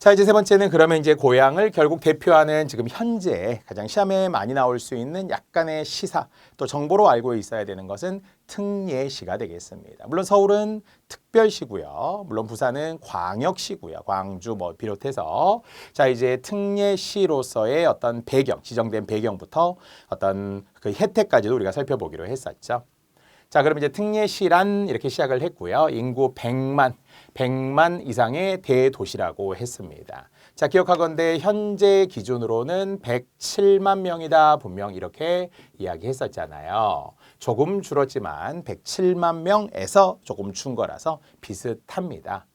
자, 이제 세 번째는 그러면 이제 고향을 결국 대표하는 지금 현재 가장 시험에 많이 나올 수 있는 약간의 시사 또 정보로 알고 있어야 되는 것은 특례시가 되겠습니다. 물론 서울은 특별시고요. 물론 부산은 광역시고요. 광주 뭐 비롯해서 자, 이제 특례시로서의 어떤 배경, 지정된 배경부터 어떤 그 혜택까지도 우리가 살펴보기로 했었죠. 자, 그럼 이제 특례시란 이렇게 시작을 했고요. 인구 100만, 100만 이상의 대도시라고 했습니다. 자, 기억하건대 현재 기준으로는 107만 명이다. 분명 이렇게 이야기했었잖아요. 조금 줄었지만 107만 명에서 조금 준 거라서 비슷합니다.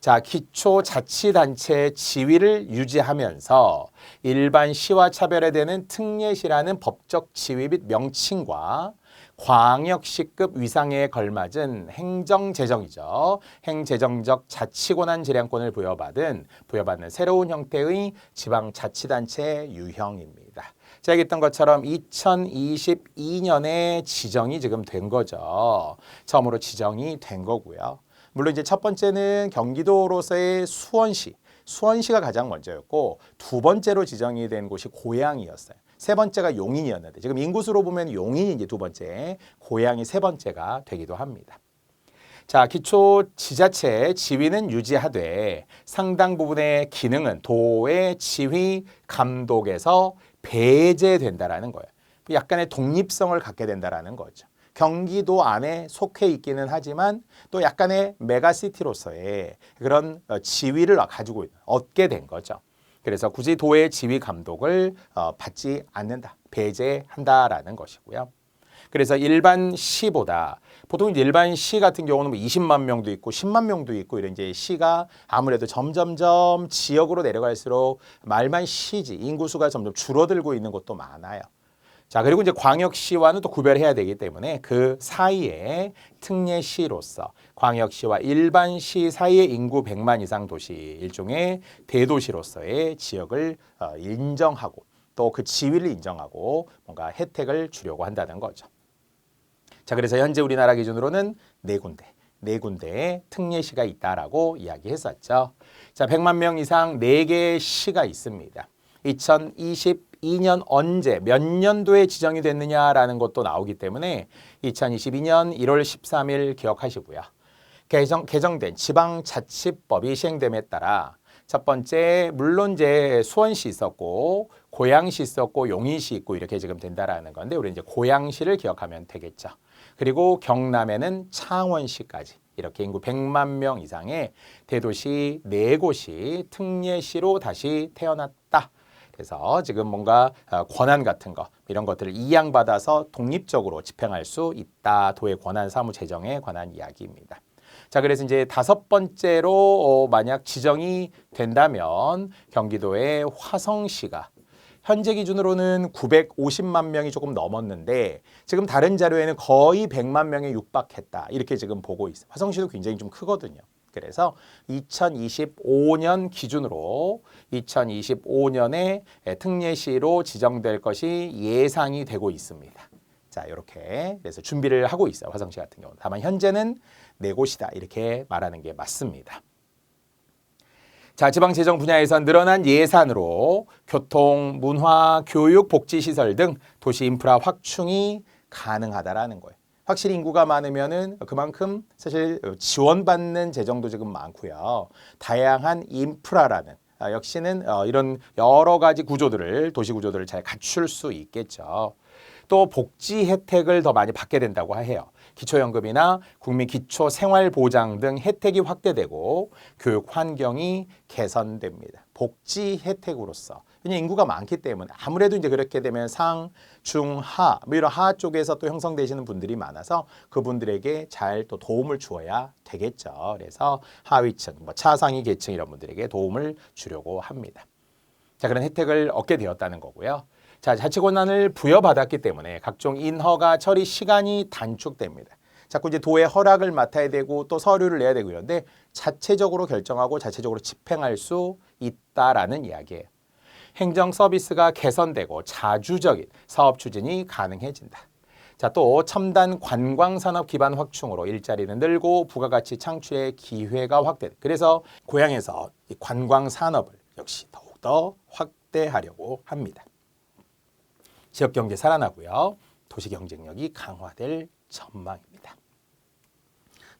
자, 기초자치단체 지위를 유지하면서 일반 시와 차별화되는 특례시라는 법적 지위 및 명칭과 광역시급 위상에 걸맞은 행정재정이죠. 행재정적 자치권한 재량권을 부여받은 부여받는 새로운 형태의 지방자치단체 유형입니다. 제가 얘기했던 것처럼 2022년에 지정이 지금 된 거죠. 처음으로 지정이 된 거고요. 물론 이제 첫 번째는 경기도로서의 수원시, 수원시가 가장 먼저였고 두 번째로 지정이 된 곳이 고양이였어요. 세 번째가 용인이었는데 지금 인구수로 보면 용인이 이제 두 번째, 고양이 세 번째가 되기도 합니다. 자, 기초 지자체 지위는 유지하되 상당 부분의 기능은 도의 지휘 감독에서 배제된다라는 거예요. 약간의 독립성을 갖게 된다라는 거죠. 경기도 안에 속해 있기는 하지만 또 약간의 메가시티로서의 그런 어, 지위를 가지고 얻게 된 거죠. 그래서 굳이 도의 지휘 감독을 어, 받지 않는다, 배제한다라는 것이고요. 그래서 일반 시보다 보통 일반 시 같은 경우는 뭐 20만 명도 있고 10만 명도 있고 이런 이제 시가 아무래도 점점점 지역으로 내려갈수록 말만 시지 인구수가 점점 줄어들고 있는 곳도 많아요. 자, 그리고 이제 광역시와는 또 구별해야 되기 때문에 그 사이에 특례시로서 광역시와 일반시 사이의 인구 100만 이상 도시 일종의 대도시로서의 지역을 어, 인정하고 또 그 지위를 인정하고 뭔가 혜택을 주려고 한다는 거죠. 자, 그래서 현재 우리나라 기준으로는 네 군데, 네 군데의 특례시가 있다라고 이야기했었죠. 자, 100만 명 이상 네 개의 시가 있습니다. 2022년 언제 몇 년도에 지정이 됐느냐라는 것도 나오기 때문에 2022년 1월 13일 기억하시고요. 개정, 개정된 지방자치법이 시행됨에 따라 첫 번째 물론 이제 수원시 있었고 고양시 있었고 용인시 있고 이렇게 지금 된다라는 건데 우리 이제 고양시를 기억하면 되겠죠. 그리고 경남에는 창원시까지 이렇게 인구 100만 명 이상의 대도시 네 곳이 특례시로 다시 태어났다. 그래서 지금 뭔가 어, 권한 같은 거 이런 것들을 이양받아서 독립적으로 집행할 수 있다. 도의 권한 사무 재정에 관한 이야기입니다. 자, 그래서 이제 다섯 번째로 어, 만약 지정이 된다면 경기도의 화성시가 현재 기준으로는 950만 명이 조금 넘었는데 지금 다른 자료에는 거의 100만 명에 육박했다. 이렇게 지금 보고 있어요. 화성시도 굉장히 좀 크거든요. 그래서 2025년 기준으로 2025년에 특례시로 지정될 것이 예상이 되고 있습니다. 자, 이렇게 그래서 준비를 하고 있어요. 화성시 같은 경우는. 다만 현재는 네 곳이다. 이렇게 말하는 게 맞습니다. 자, 지방재정 분야에서 늘어난 예산으로 교통, 문화, 교육, 복지시설 등 도시 인프라 확충이 가능하다라는 거예요. 확실히 인구가 많으면은 그만큼 사실 지원받는 재정도 지금 많고요. 다양한 인프라라는 아, 역시는 어, 이런 여러 가지 구조들을 도시 구조들을 잘 갖출 수 있겠죠. 또 복지 혜택을 더 많이 받게 된다고 해요. 기초연금이나 국민 기초생활보장 등 혜택이 확대되고 교육 환경이 개선됩니다. 복지 혜택으로서 왜냐 인구가 많기 때문에 아무래도 이제 그렇게 되면 상, 중, 하, 뭐 이런 하 쪽에서 또 형성되시는 분들이 많아서 그분들에게 잘 또 도움을 주어야 되겠죠. 그래서 하위층, 뭐 차상위 계층 이런 분들에게 도움을 주려고 합니다. 자, 그런 혜택을 얻게 되었다는 거고요. 자, 자치 권한을 부여받았기 때문에 각종 인허가 처리 시간이 단축됩니다. 자꾸 이제 도의 허락을 맡아야 되고 또 서류를 내야 되고 이런데 자체적으로 결정하고 자체적으로 집행할 수 있다라는 이야기예요. 행정 서비스가 개선되고 자주적인 사업 추진이 가능해진다. 자, 또 첨단 관광 산업 기반 확충으로 일자리는 늘고 부가가치 창출의 기회가 확대. 그래서 고향에서 이 관광 산업을 역시 더욱더 확대하려고 합니다. 지역 경제 살아나고요. 도시 경쟁력이 강화될 전망입니다.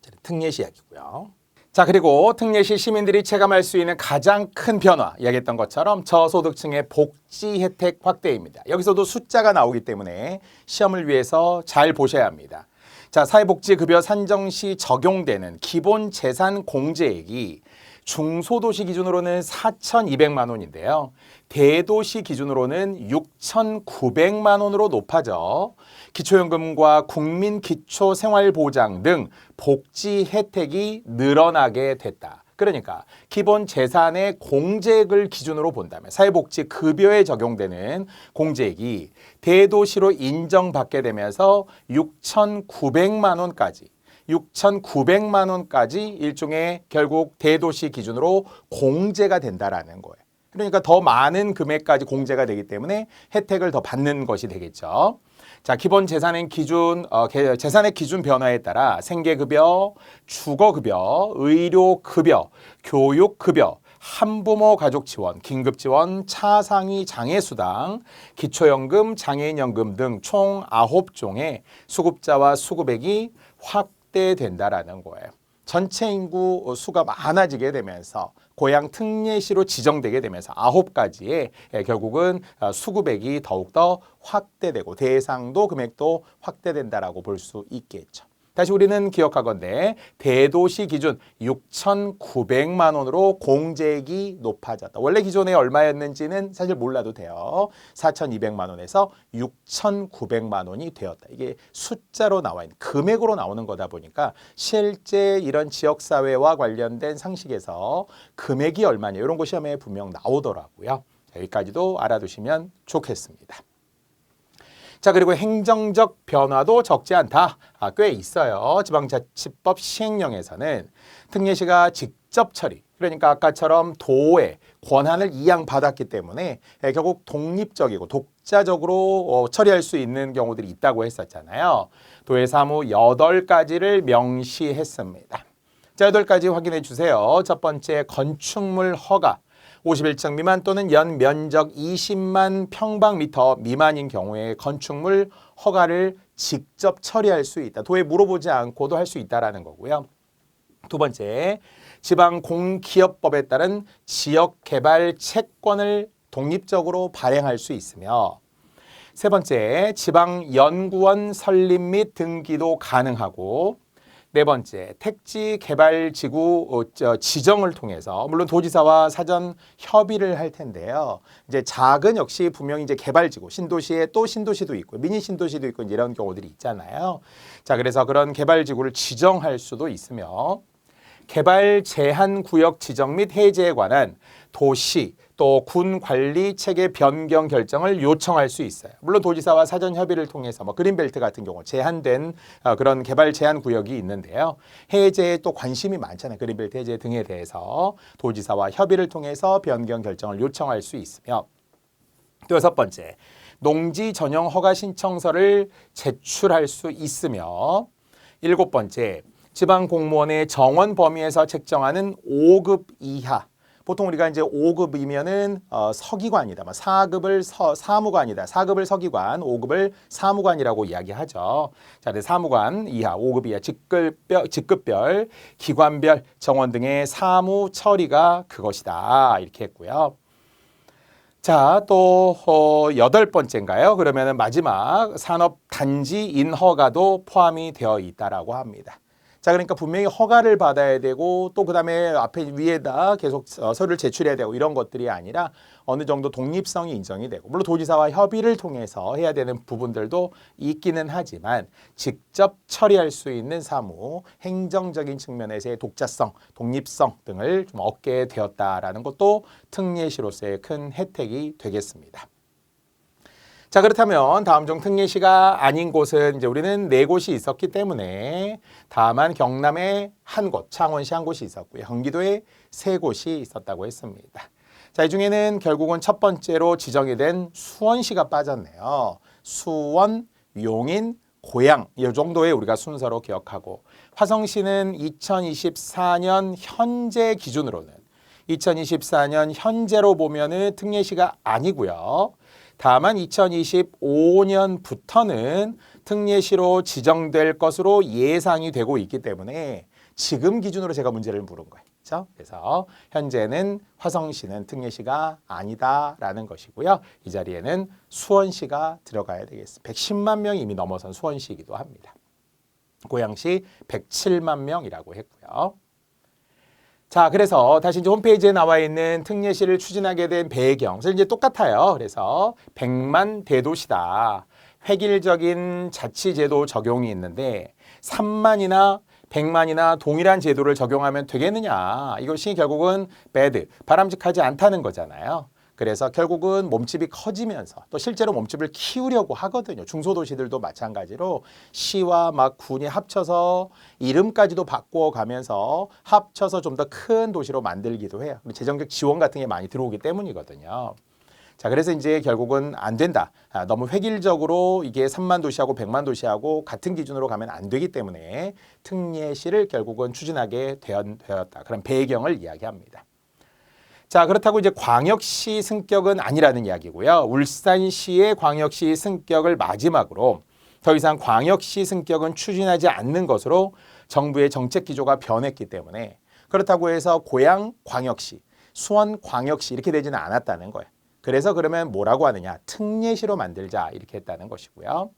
자, 특례시 이야기고요. 자 그리고 특례시 시민들이 체감할 수 있는 가장 큰 변화 이야기했던 것처럼 저소득층의 복지 혜택 확대입니다. 여기서도 숫자가 나오기 때문에 시험을 위해서 잘 보셔야 합니다. 자 사회복지급여 산정 시 적용되는 기본 재산 공제액이 중소도시 기준으로는 4,200만 원인데요. 대도시 기준으로는 6,900만 원으로 높아져 기초연금과 국민 기초생활보장 등 복지 혜택이 늘어나게 됐다. 그러니까 기본 재산의 공제액을 기준으로 본다면 사회복지 급여에 적용되는 공제액이 대도시로 인정받게 되면서 6,900만 원까지 6,900만 원까지 일종의 결국 대도시 기준으로 공제가 된다라는 거예요. 그러니까 더 많은 금액까지 공제가 되기 때문에 혜택을 더 받는 것이 되겠죠. 자, 기본 재산의 기준, 어, 개- 재산의 기준 변화에 따라 생계급여, 주거급여, 의료급여, 교육급여, 한부모 가족 지원, 긴급 지원, 차상위 장애 수당, 기초연금, 장애인연금 등 총 아홉 종의 수급자와 수급액이 확 대된다라는 거예요. 전체 인구 수가 많아지게 되면서 고향 특례시로 지정되게 되면서 아홉 가지의 예, 결국은 어, 수급액이 더욱더 확대되고 대상도 금액도 확대된다라고 볼 수 있겠죠. 다시 우리는 기억하건대 대도시 기준 6,900만 원으로 공제액이 높아졌다. 원래 기존에 얼마였는지는 사실 몰라도 돼요. 4,200만 원에서 6,900만 원이 되었다. 이게 숫자로 나와 있는 금액으로 나오는 거다 보니까 실제 이런 지역 사회와 관련된 상식에서 금액이 얼마냐 이런 거 시험에 분명 나오더라고요. 여기까지도 알아두시면 좋겠습니다. 자 그리고 행정적 변화도 적지 않다. 아, 꽤 있어요. 지방자치법 시행령에서는 특례시가 직접 처리 그러니까 아까처럼 도의 권한을 이양받았기 때문에 예, 결국 독립적이고 독자적으로 어, 처리할 수 있는 경우들이 있다고 했었잖아요. 도의 사무 여덟 가지를 명시했습니다. 자, 여덟 가지 확인해 주세요. 첫 번째 건축물 허가. 51층 미만 또는 연 면적 20만 평방미터 미만인 경우에 건축물 허가를 직접 처리할 수 있다. 도에 물어보지 않고도 할 수 있다라는 거고요. 두 번째, 지방 공기업법에 따른 지역 개발 채권을 독립적으로 발행할 수 있으며 세 번째, 지방 연구원 설립 및 등기도 가능하고 네 번째, 택지 개발 지구 어, 저, 지정을 통해서 물론 도지사와 사전 협의를 할 텐데요. 이제 작은 역시 분명히 이제 개발 지구 신도시에 또 신도시도 있고 미니 신도시도 있고 이런 경우들이 있잖아요. 자, 그래서 그런 개발 지구를 지정할 수도 있으며 개발 제한 구역 지정 및 해제에 관한 도시 또 군 관리 체계 변경 결정을 요청할 수 있어요. 물론 도지사와 사전 협의를 통해서 뭐 그린벨트 같은 경우 제한된 어, 그런 개발 제한 구역이 있는데요. 해제에 또 관심이 많잖아요. 그린벨트 해제 등에 대해서 도지사와 협의를 통해서 변경 결정을 요청할 수 있으며 또 여섯 번째, 농지 전용 허가 신청서를 제출할 수 있으며 일곱 번째, 지방 공무원의 정원 범위에서 책정하는 5급 이하 보통 우리가 이제 5급이면은 어, 서기관이다. 4급을 서, 사무관이다. 4급을 서기관, 5급을 사무관이라고 이야기하죠. 자, 근데 사무관 이하, 5급 이하 직급별, 직급별, 기관별 정원 등의 사무 처리가 그것이다. 이렇게 했고요. 자, 또 어, 여덟 번째인가요? 그러면은 마지막 산업 단지 인허가도 포함이 되어 있다라고 합니다. 자, 그러니까 분명히 허가를 받아야 되고 또 그다음에 앞에 위에다 계속 어, 서류를 제출해야 되고 이런 것들이 아니라 어느 정도 독립성이 인정이 되고 물론 도지사와 협의를 통해서 해야 되는 부분들도 있기는 하지만 직접 처리할 수 있는 사무, 행정적인 측면에서의 독자성, 독립성 등을 좀 얻게 되었다라는 것도 특례시로서의 큰 혜택이 되겠습니다. 자 그렇다면 다음 중 특례시가 아닌 곳은 이제 우리는 네 곳이 있었기 때문에 다만 경남에 한 곳, 창원시 한 곳이 있었고요. 경기도에 세 곳이 있었다고 했습니다. 자, 이 중에는 결국은 첫 번째로 지정이 된 수원시가 빠졌네요. 수원, 용인, 고향 이 정도의 우리가 순서로 기억하고 화성시는 2024년 현재 기준으로는 2024년 현재로 보면은 특례시가 아니고요. 다만 2025년부터는 특례시로 지정될 것으로 예상이 되고 있기 때문에 지금 기준으로 제가 문제를 물은 거예요. 그렇죠? 그래서 현재는 화성시는 특례시가 아니다라는 것이고요. 이 자리에는 수원시가 들어가야 되겠습니다. 110만 명이 이미 넘어선 수원시이기도 합니다. 고양시 107만 명이라고 했고요. 자, 그래서 다시 이제 홈페이지에 나와 있는 특례시를 추진하게 된 배경. 그래서 이제 똑같아요. 그래서 100만 대도시다. 획일적인 자치제도 적용이 있는데 3만이나 100만이나 동일한 제도를 적용하면 되겠느냐. 이것이 결국은 배드, 바람직하지 않다는 거잖아요. 그래서 결국은 몸집이 커지면서 또 실제로 몸집을 키우려고 하거든요. 중소도시들도 마찬가지로 시와 막 군이 합쳐서 이름까지도 바꾸어 가면서 합쳐서 좀 더 큰 도시로 만들기도 해요. 재정적 지원 같은 게 많이 들어오기 때문이거든요. 자, 그래서 이제 결국은 안 된다. 아, 너무 획일적으로 이게 3만 도시하고 100만 도시하고 같은 기준으로 가면 안 되기 때문에 특례시를 결국은 추진하게 되었다. 그런 배경을 이야기합니다. 자, 그렇다고 이제 광역시 승격은 아니라는 이야기고요. 울산시의 광역시 승격을 마지막으로 더 이상 광역시 승격은 추진하지 않는 것으로 정부의 정책 기조가 변했기 때문에 그렇다고 해서 고양 광역시, 수원 광역시 이렇게 되지는 않았다는 거예요. 그래서 그러면 뭐라고 하느냐? 특례시로 만들자 이렇게 했다는 것이고요.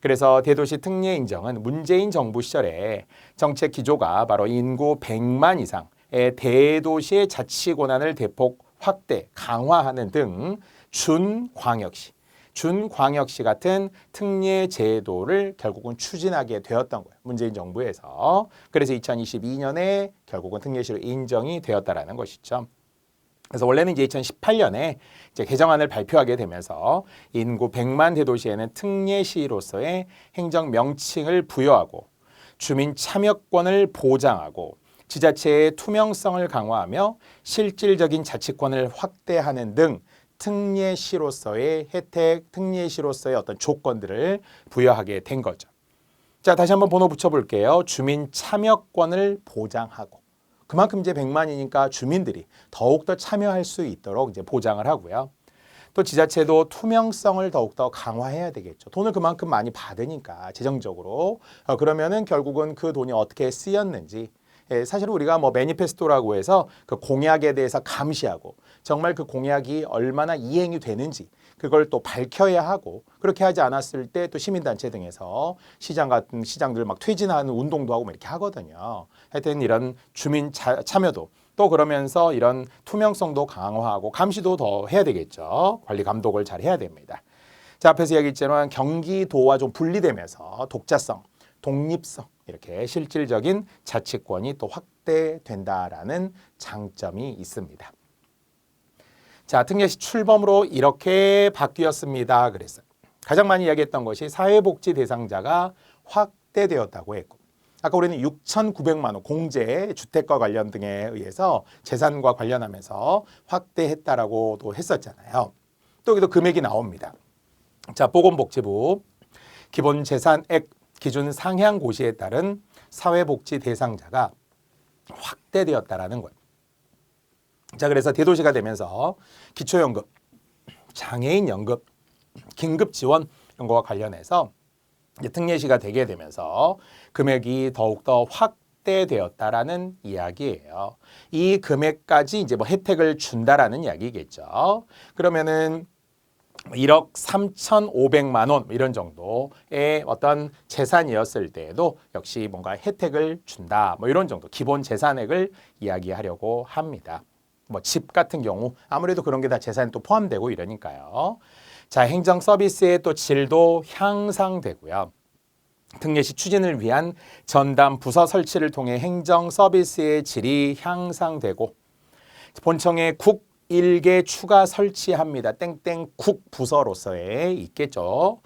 그래서 대도시 특례 인정은 문재인 정부 시절에 정책 기조가 바로 인구 100만 이상의 대도시의 자치 권한을 대폭 확대, 강화하는 등 준광역시, 준광역시 같은 특례 제도를 결국은 추진하게 되었던 거예요. 문재인 정부에서. 그래서 2022년에 결국은 특례시로 인정이 되었다라는 것이죠. 그래서 원래는 이제 2018년에 이제 개정안을 발표하게 되면서 인구 100만 대도시에는 특례시로서의 행정 명칭을 부여하고 주민 참여권을 보장하고 지자체의 투명성을 강화하며 실질적인 자치권을 확대하는 등 특례시로서의 혜택, 특례시로서의 어떤 조건들을 부여하게 된 거죠. 자, 다시 한번 번호 붙여볼게요. 주민 참여권을 보장하고 그만큼 이제 100만이니까 주민들이 더욱더 참여할 수 있도록 이제 보장을 하고요. 또 지자체도 투명성을 더욱더 강화해야 되겠죠. 돈을 그만큼 많이 받으니까 재정적으로 어, 그러면은 결국은 그 돈이 어떻게 쓰였는지 예, 사실 우리가 뭐 매니페스토라고 해서 그 공약에 대해서 감시하고 정말 그 공약이 얼마나 이행이 되는지 그걸 또 밝혀야 하고 그렇게 하지 않았을 때 또 시민단체 등에서 시장 같은 시장들 막 퇴진하는 운동도 하고 뭐 이렇게 하거든요. 하여튼 이런 주민 자, 참여도 또 그러면서 이런 투명성도 강화하고 감시도 더 해야 되겠죠. 관리 감독을 잘 해야 됩니다. 자, 앞에서 이야기했지만 경기도와 좀 분리되면서 독자성, 독립성 이렇게 실질적인 자치권이 또 확대된다라는 장점이 있습니다. 자, 특례시 출범으로 이렇게 바뀌었습니다. 그랬어요. 가장 많이 이야기했던 것이 사회복지 대상자가 확대되었다고 했고 아까 우리는 6,900만 원 공제 주택과 관련 등에 의해서 재산과 관련하면서 확대했다라고도 했었잖아요. 또 여기도 금액이 나옵니다. 자, 보건복지부 기본 재산액 기준 상향 고시에 따른 사회복지 대상자가 확대되었다라는 거예요. 자, 그래서 대도시가 되면서 기초연금, 장애인 연금, 긴급 지원 이런 거와 관련해서 특례시가 되게 되면서 금액이 더욱더 확대되었다라는 이야기예요. 이 금액까지 이제 뭐 혜택을 준다라는 이야기겠죠. 그러면은 1억 3,500만 원 이런 정도의 어떤 재산이었을 때에도 역시 뭔가 혜택을 준다. 뭐 이런 정도 기본 재산액을 이야기하려고 합니다. 뭐 집 같은 경우 아무래도 그런 게 다 재산에 또 포함되고 이러니까요. 자, 행정 서비스의 또 질도 향상되고요. 특례시 추진을 위한 전담 부서 설치를 통해 행정 서비스의 질이 향상되고 본청의 국 일개 추가 설치합니다. 땡땡 국 부서로서의 있겠죠.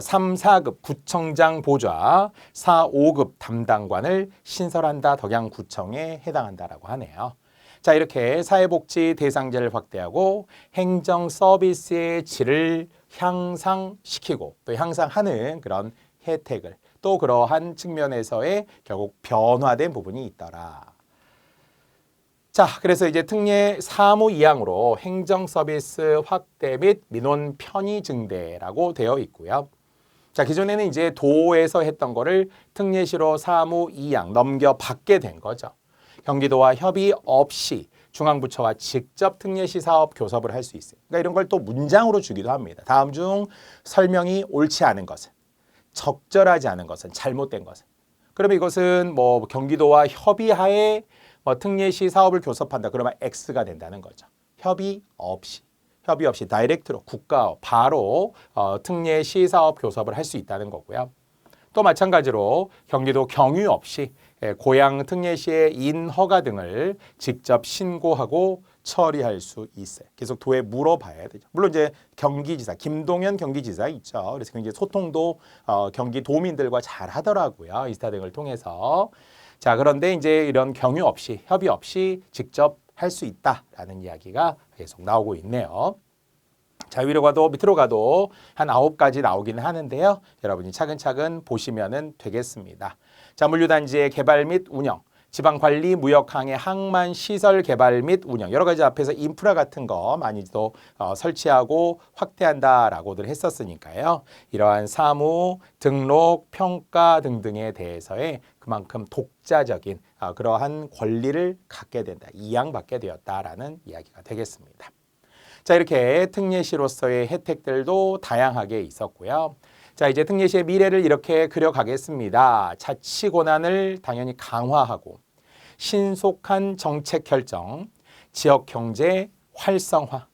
3, 어, 4급 구청장 보좌, 4, 5급 담당관을 신설한다. 덕양구청에 해당한다라고 하네요. 자, 이렇게 사회복지 대상자를 확대하고 행정 서비스의 질을 향상시키고 또 향상하는 그런 혜택을 또 그러한 측면에서의 결국 변화된 부분이 있더라. 자, 그래서 이제 특례 사무 2항으로 행정 서비스 확대 및 민원 편의 증대라고 되어 있고요. 자, 기존에는 이제 도에서 했던 거를 특례시로 사무 2항 넘겨 받게 된 거죠. 경기도와 협의 없이 중앙부처와 직접 특례시 사업 교섭을 할 수 있어요. 그러니까 이런 걸 또 문장으로 주기도 합니다. 다음 중 설명이 옳지 않은 것은 적절하지 않은 것은 잘못된 것은 그러면 이것은 뭐 경기도와 협의하에 뭐 특례 시 사업을 교섭한다. 그러면 X가 된다는 거죠. 협의 없이 협의 없이 다이렉트로 국가 바로 어, 특례 시 사업 교섭을 할 수 있다는 거고요. 또 마찬가지로 경기도 경유 없이 예, 고향 특례시의 인허가 등을 직접 신고하고 처리할 수 있어요. 계속 도에 물어봐야 되죠. 물론 이제 경기지사 김동연 경기지사 있죠. 그래서 굉장히 소통도 어, 경기도민들과 잘 하더라고요. 인스타 등을 통해서. 자 그런데 이제 이런 경유 없이 협의 없이 직접 할 수 있다라는 이야기가 계속 나오고 있네요. 자 위로 가도 밑으로 가도 한 아홉 가지 나오기는 하는데요. 여러분이 차근차근 보시면은 되겠습니다. 자 물류단지의 개발 및 운영, 지방관리, 무역항의 항만 시설 개발 및 운영 여러 가지 앞에서 인프라 같은 거 많이 또 어, 설치하고 확대한다라고들 했었으니까요. 이러한 사무, 등록, 평가 등등에 대해서의 그만큼 독자적인 어, 그러한 권리를 갖게 된다, 이양받게 되었다라는 이야기가 되겠습니다. 자 이렇게 특례시로서의 혜택들도 다양하게 있었고요. 자 이제 특례시의 미래를 이렇게 그려가겠습니다. 자치 권한을 당연히 강화하고 신속한 정책 결정, 지역 경제 활성화,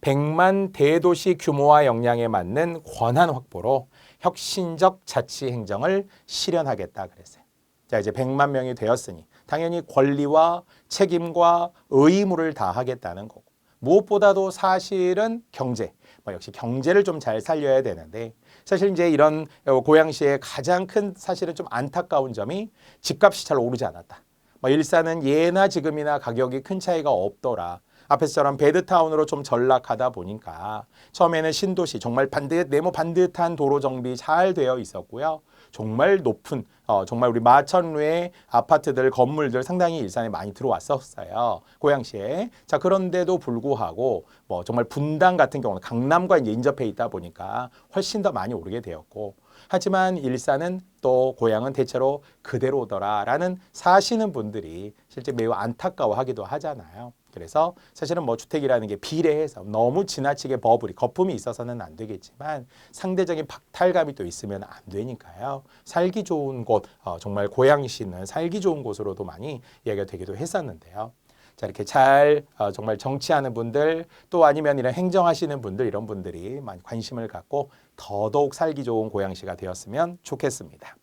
100만 대도시 규모와 역량에 맞는 권한 확보로 혁신적 자치 행정을 실현하겠다 그랬어요. 자 이제 100만 명이 되었으니 당연히 권리와 책임과 의무를 다 하겠다는 거고 무엇보다도 사실은 경제, 뭐 역시 경제를 좀 잘 살려야 되는데 사실 이제 이런 고양시의 가장 큰 사실은 좀 안타까운 점이 집값이 잘 오르지 않았다. 뭐 일산은 예나 지금이나 가격이 큰 차이가 없더라. 앞에서처럼 베드타운으로 좀 전락하다 보니까 처음에는 신도시 정말 반듯 네모 반듯한 도로 정비 잘 되어 있었고요. 정말 높은 어, 정말 우리 마천루의 아파트들 건물들 상당히 일산에 많이 들어왔었어요. 고양시에. 자 그런데도 불구하고 뭐 정말 분당 같은 경우는 강남과 이제 인접해 있다 보니까 훨씬 더 많이 오르게 되었고 하지만 일산은 또 고향은 대체로 그대로더라라는 사시는 분들이 실제 매우 안타까워하기도 하잖아요. 그래서 사실은 뭐 주택이라는 게 비례해서 너무 지나치게 버블이 거품이 있어서는 안 되겠지만 상대적인 박탈감이 또 있으면 안 되니까요. 살기 좋은 곳, 어, 정말 고양시는 살기 좋은 곳으로도 많이 이야기가 되기도 했었는데요. 자 이렇게 잘 어, 정말 정치하는 분들 또 아니면 이런 행정하시는 분들 이런 분들이 많이 관심을 갖고 더더욱 살기 좋은 고양시가 되었으면 좋겠습니다.